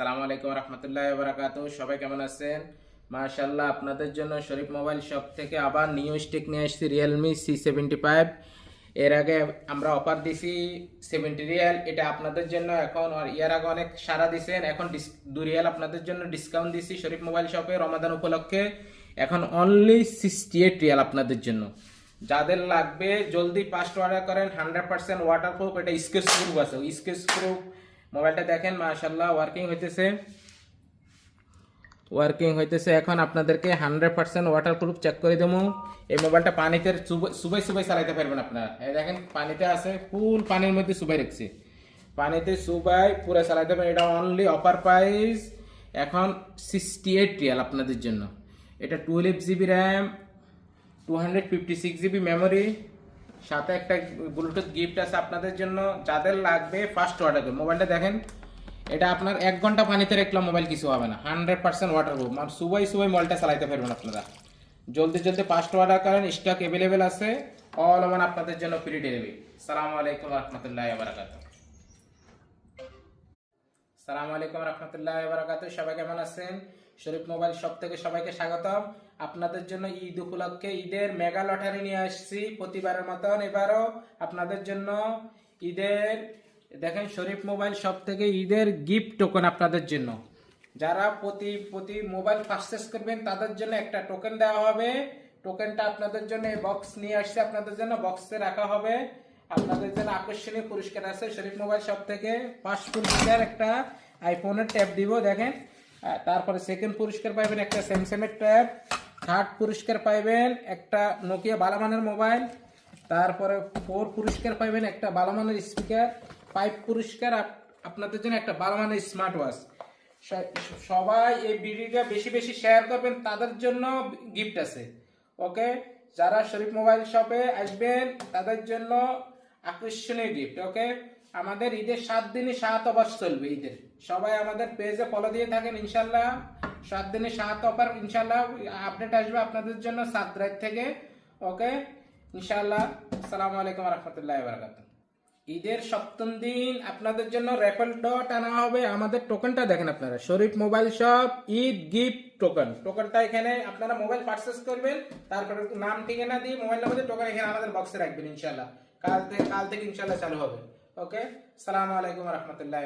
সালামু আলাইকুম রহমতুল্লাহ বারাকাত সবাই কেমন আছেন? মাশাল্লাহ আপনাদের জন্য শরীফ মোবাইল শপ থেকে আবার নিউ স্টিক নিয়ে আসছি রিয়েলমি সি সেভেন্টি ফাইভ এর আগে আমরা অফার দিছি সেভেন্টি রিয়াল এটা আপনাদের জন্য এখন এর আগে অনেক সারা দিছেন। এখন দু রিয়াল আপনাদের জন্য ডিসকাউন্ট দিছি শরীফ মোবাইল শপে, রমাদান উপলক্ষে। এখন অনলি সিক্সটি এইট রিয়াল আপনাদের জন্য। যাদের লাগবে, জলদি পাঁচটা অর্ডার করেন হান্ড্রেড পার্সেন্ট ওয়াটার প্রুফ এটা স্কেচ প্রুফ আছে। স্কেচ প্রুফ মোবাইলটা দেখেন মাশাল্লাহ ওয়ার্কিং হইতেছে। ওয়ার্কিং হইতেছে। এখন আপনাদেরকে hundred percent waterproof check করে দেবো। এই মোবাইলটা পানিতে সুবাই সুবাই চালাইতে পারবেন আপনারা। এই দেখেন, পানিতে আছে ফুল পানির মধ্যে সুবাই রাখছি। পানিতে সুবাই পুরো চালাইতে পারেন এটা অনলি অফার প্রাইস এখন সিক্সটি এইট রিয়াল আপনাদের জন্য। এটা twelve GB RAM two hundred fifty six GB memory সাথে একটা ব্লুটুথ গিফট আছে আপনাদের জন্য। যাদের লাগবে ফার্স্ট অর্ডার করুন মোবাইলটা দেখেন, এটা আপনার এক ঘণ্টা পানিতে রাখলে মোবাইল কিছু হবে না। হান্ড্রেড পার্সেন্ট ওয়াটার প্রুফ মানে সুবাই সুবাই মোবাইলটা চালাইতে পারবেন আপনারা। জলদি জলদি ফার্স্ট অর্ডার করেন স্টক অ্যাভেলেবেল আছে। অল ওমান আপনাদের জন্য ফ্রি ডেলিভারি সালামু আলাইকুম রহমতুল্লাহ বারাকাতুহ। সালামু আলাইকুম রহমতুল্লাহ বারাকাতু সবাই কেমন আছেন? শরীফ মোবাইল শপ থেকে সবাইকে স্বাগতম। আপনাদের জন্য ঈদ উপলক্ষে ঈদের মেগা লটারি নিয়ে আসছি প্রতিবারের মতন। এবারও আপনাদের জন্য ঈদের, দেখেন শরীফ মোবাইল শপ থেকে ঈদের গিফট টোকেন আপনাদের জন্য। যারা প্রতি প্রতি মোবাইল পারচেস করবেন, তাদের জন্য একটা টোকেন দেওয়া হবে। টোকেনটা আপনাদের জন্য বক্স নিয়ে আসছে। আপনাদের জন্য বক্সে রাখা হবে। আপনাদের জন্য আকর্ষণীয় পুরস্কার আছে শরীফ মোবাইল শপ থেকে ফার্স্ট পুরস্কার একটা আইফোনের ট্যাব দিব, দেখেন। তারপরে সেকেন্ড পুরস্কার পাইবেন একটা স্যামসাং এর ট্যাব থার্ড পুরস্কার পাইবেন একটা নোকিয়া বালামানের মোবাইল, তারপরে ফোর পুরস্কার পাইবেন একটা বালামানের স্পিকার ফাইভ পুরস্কার আপনাদের জন্য একটা বালামানের স্মার্ট ওয়াচ সবাই এই ভিডিওটা বেশি বেশি শেয়ার করবেন, তাদের জন্য গিফট আছে। ওকে যারা শরীফ মোবাইল শপে আসবেন, তাদের জন্য আকর্ষণীয় গিফট ওকে আমাদের ঈদের সাত দিনই সাত অফার চলবে ঈদের। সবাই আমাদের পেজে ফলো দিয়ে থাকেন ইনশাল্লাহ সাত দিনে সাত অফার ইনশাল্লাহ আপডেট আসবে আপনাদের জন্য সাত রাত থেকে ওকে ইনশাল্লাহ আসসালামু আলাইকুম রহমতুল্লাহ বারকাতুহ ঈদের সপ্তম দিন আপনাদের জন্য র্যাপেল ডট আনা হবে। আমাদের টোকেনটা দেখেন আপনারা, Sharif mobile shop Eid gift token টোকেনটা এখানে আপনারা মোবাইল পারচেস করবেন, তারপরে নাম ঠিকানা দিয়ে মোবাইল নাম্বার টোকেন এখানে আমাদের বক্সে রাখবেন ইনশাল্লাহ কাল থেকে কাল থেকে ইনশাল্লাহ চালু হবে। ওকে সালামু আলাইকুম রহমতুল্লাহ